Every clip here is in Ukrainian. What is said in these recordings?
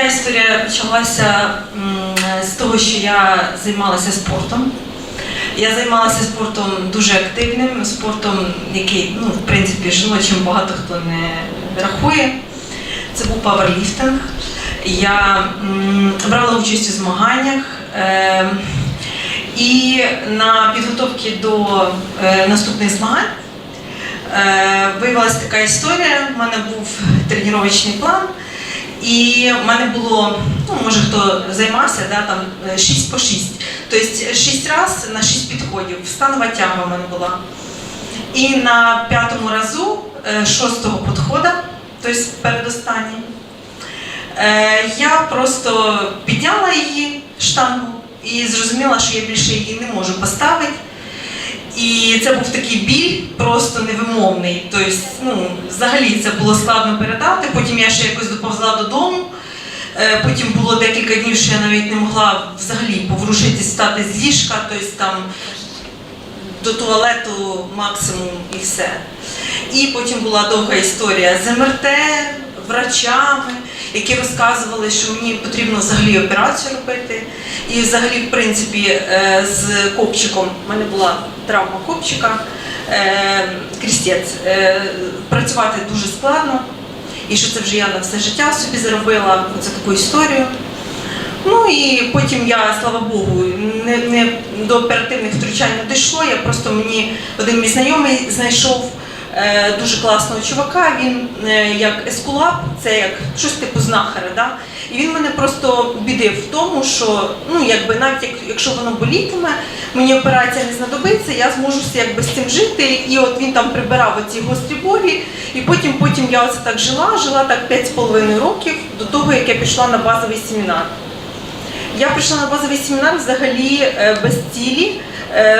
Ця історія почалася з того, що я займалася спортом. Я займалася спортом дуже активним, спортом, який, ну, в принципі, жіночим багато хто не рахує. Це був паверліфтинг. Я брала участь у змаганнях. Е, і на підготовці до е, наступних змагань е, виявилася така історія. У мене був тренувальний план. І в мене було, ну може хто займався, да, там е, 6 по 6. Тобто 6 разів на 6 підходів. Станова тяга в мене була. І на п'ятому разу, е, шостого підходу, тобто передостанній, е, я просто підняла її штангу і зрозуміла, що я більше її не можу поставити. І це був такий біль просто невимовний. Тобто, ну, взагалі це було складно передати. Потім я ще якось доповзла додому. Е, Потім було декілька днів, що я навіть не могла взагалі поворушитись, встати з ліжка, тобто там до туалету максимум і все. І потім була довга історія з МРТ, врачами, які розказували, що мені потрібно взагалі операцію робити. І взагалі, в принципі, е, з копчиком, в мене була травма копчика, е, крістець, е, працювати дуже складно. І що це вже я на все життя собі заробила за таку історію. Ну і потім я, слава Богу, не, не до оперативних втручань не дійшло. Я просто мені один мій знайомий знайшов дуже класного чувака. Він е, як ескулап, це як щось типу знахаря. Да? І він мене просто убідив в тому, що ну якби навіть як, якщо воно болітиме, мені операція не знадобиться, я зможу якби з цим жити. І от він там прибирав оці гострі болі. І потім, потім я оце так жила, жила так 5,5 років до того, як я пішла на базовий семінар. Я прийшла на базовий семінар взагалі е, без цілі е,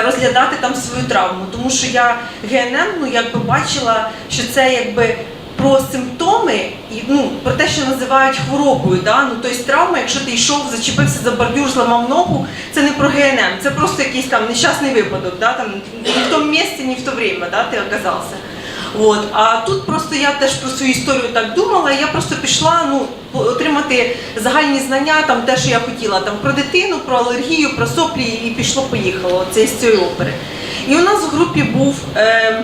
розглядати там свою травму, тому що я ГНМ ну, якби бачила, що це якби про симптоми і ну, про те, що називають хворобою. Да? Ну, тобто травма, якщо ти йшов, зачепився за бордюр, зламав ногу, це не про ГНМ, це просто якийсь там нещасний випадок, да? там, ні в тому місці, ні в то время да, ти оказався. От. А тут просто я теж про свою історію так думала, я просто пішла ну, отримати загальні знання, там те, що я хотіла, там про дитину, про алергію, про соплі, і пішло-поїхало. Це з цієї опери. І у нас в групі був е,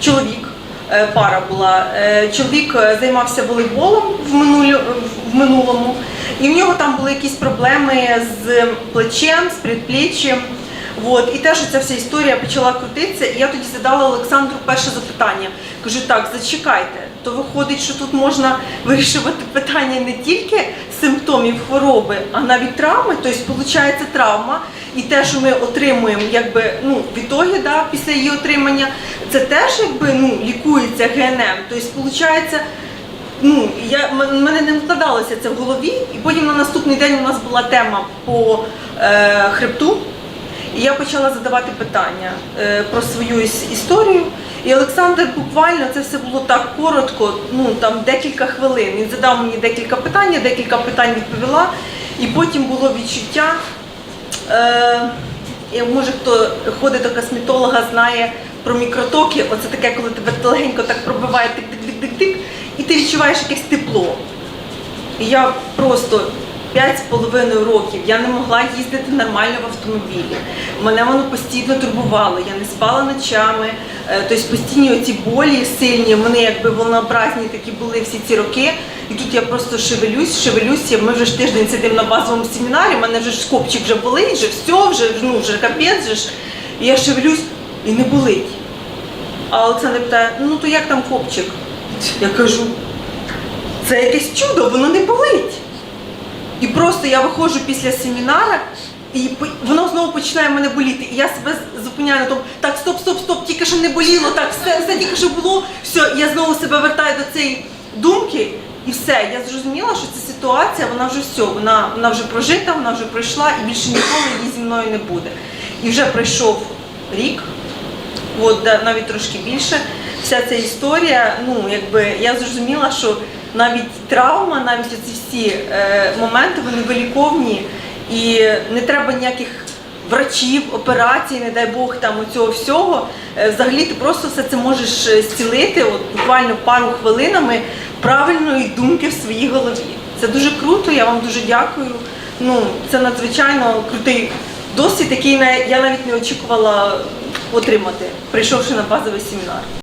чоловік, е, пара була. Е, чоловік е, займався волейболом в, минулі, в минулому, і в нього там були якісь проблеми з плечем, з предпліччям. От, і теж ця вся історія почала крутитися, і я тоді задала Олександру перше запитання. Кажу, так, зачекайте, то виходить, що тут можна вирішувати питання не тільки симптомів хвороби, а навіть травми. Тобто, виходить, травма, і те, що ми отримуємо, якби ну відтоді, да, після її отримання, це теж якби ну лікується ГНМ. Тобто, виходить, ну, я, мене не вкладалося це в голові, і потім на наступний день у нас була тема по е, хребту. І я почала задавати питання е, про свою історію. І Олександр буквально це все було так коротко, ну там декілька хвилин. Він задав мені декілька питань, декілька питань відповіла. І потім було відчуття. Е, може, хто ходить до косметолога, знає про мікротоки. Оце таке, коли тебе легенько так пробиває тик-тик-тик-тик-тик, і ти відчуваєш якесь тепло. І я просто п'ять з половиною років я не могла їздити нормально в автомобілі. Мене воно постійно турбувало. Я не спала ночами. Е, Тобто постійні оці болі сильні, вони якби волнообразні такі були всі ці роки. І тут я просто шевелюсь, шевелюсь. Ми вже ж тиждень сидимо на базовому семінарі. у мене вже ж копчик вже болить, вже все, вже ну вже капець. Вже ж. І я шевелюсь і не болить. А Олександр питає: ну то як там копчик? Я кажу, це якесь чудо, воно не болить. І просто я виходжу після семінара, і воно знову починає мене боліти. І я себе зупиняю на тому, так, стоп, стоп, стоп, тільки що не боліло, так, все, все тільки що було, все, я знову себе вертаю до цієї думки, і все. Я зрозуміла, що ця ситуація, вона вже все, вона, вона вже прожита, вона вже пройшла, і більше ніколи її зі мною не буде. І вже пройшов рік, от навіть трошки більше. Вся ця історія, ну якби я зрозуміла, що навіть травма, навіть ці всі е, моменти, вони виліковні, і не треба ніяких врачів, операцій, не дай Бог там цього всього. Е, взагалі ти просто все це можеш е, зцілити, от буквально пару хвилинами правильної думки в своїй голові. Це дуже круто, я вам дуже дякую. Ну, це надзвичайно крутий досвід, який я навіть не очікувала отримати, прийшовши на базовий семінар.